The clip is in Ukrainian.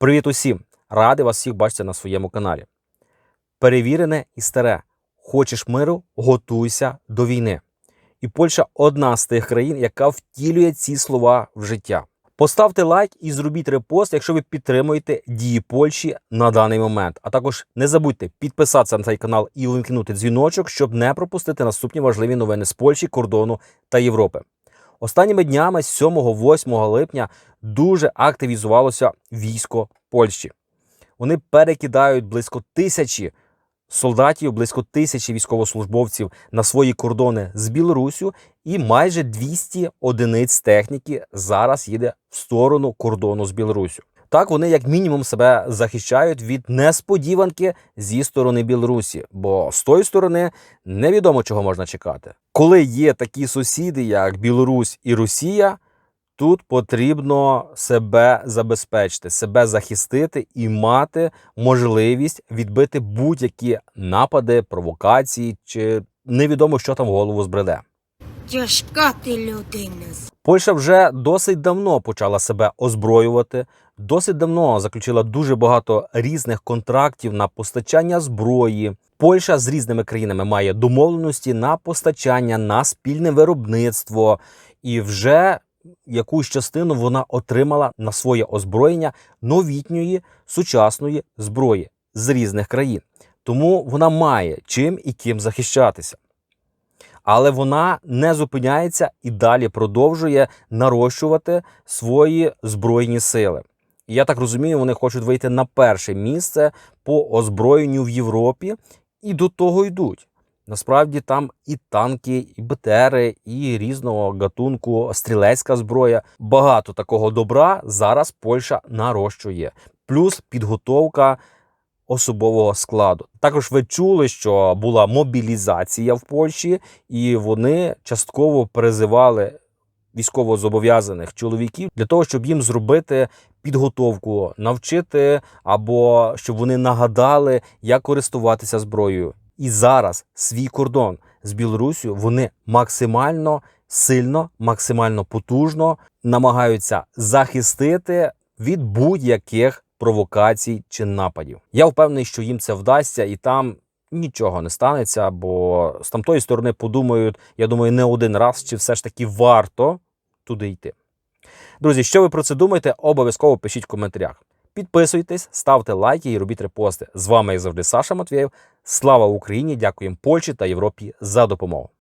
Привіт усім! Радий вас всіх бачити на своєму каналі. Перевірене і старе. Хочеш миру, готуйся до війни. І Польща одна з тих країн, яка втілює ці слова в життя. Поставте лайк і зробіть репост, якщо ви підтримуєте дії Польщі на даний момент. А також не забудьте підписатися на цей канал і увімкнути дзвіночок, щоб не пропустити наступні важливі новини з Польщі, кордону та Європи. Останніми днями, 7-8 липня, дуже активізувалося військо Польщі. Вони перекидають близько тисячі солдатів, близько тисячі військовослужбовців на свої кордони з Білоруссю, і майже 200 одиниць техніки зараз їде в сторону кордону з Білоруссю. Так вони як мінімум себе захищають від несподіванки зі сторони Білорусі, бо з тої сторони невідомо чого можна чекати. Коли є такі сусіди, як Білорусь і Росія, тут потрібно себе забезпечити, себе захистити і мати можливість відбити будь-які напади, провокації чи невідомо, що там в голову збреде. Тяжка ти людина. Польща вже досить давно почала себе озброювати, досить давно заключила дуже багато різних контрактів на постачання зброї. Польща з різними країнами має домовленості на постачання, на спільне виробництво, і вже якусь частину вона отримала на своє озброєння новітньої сучасної зброї з різних країн. Тому вона має чим і ким захищатися. Але вона не зупиняється і далі продовжує нарощувати свої збройні сили. І я так розумію, вони хочуть вийти на перше місце по озброєнню в Європі, і до того йдуть. Насправді там і танки, і БТРи, і різного гатунку, стрілецька зброя. Багато такого добра зараз Польща нарощує. Плюс підготовка особового складу. Також ви чули, що була мобілізація в Польщі, і вони частково призивали військовозобов'язаних чоловіків для того, щоб їм зробити підготовку, навчити або щоб вони нагадали, як користуватися зброєю. І зараз свій кордон з Білорусію вони максимально сильно, максимально потужно намагаються захистити від будь-яких провокацій чи нападів. Я впевнений, що їм це вдасться, і там нічого не станеться, бо з тамтої сторони подумають, я думаю, не один раз, чи все ж таки варто туди йти. Друзі, що ви про це думаєте? Обов'язково пишіть в коментарях. Підписуйтесь, ставте лайки і робіть репости. З вами, як завжди, Саша Матвєєв. Слава Україні! Дякуємо Польщі та Європі за допомогу.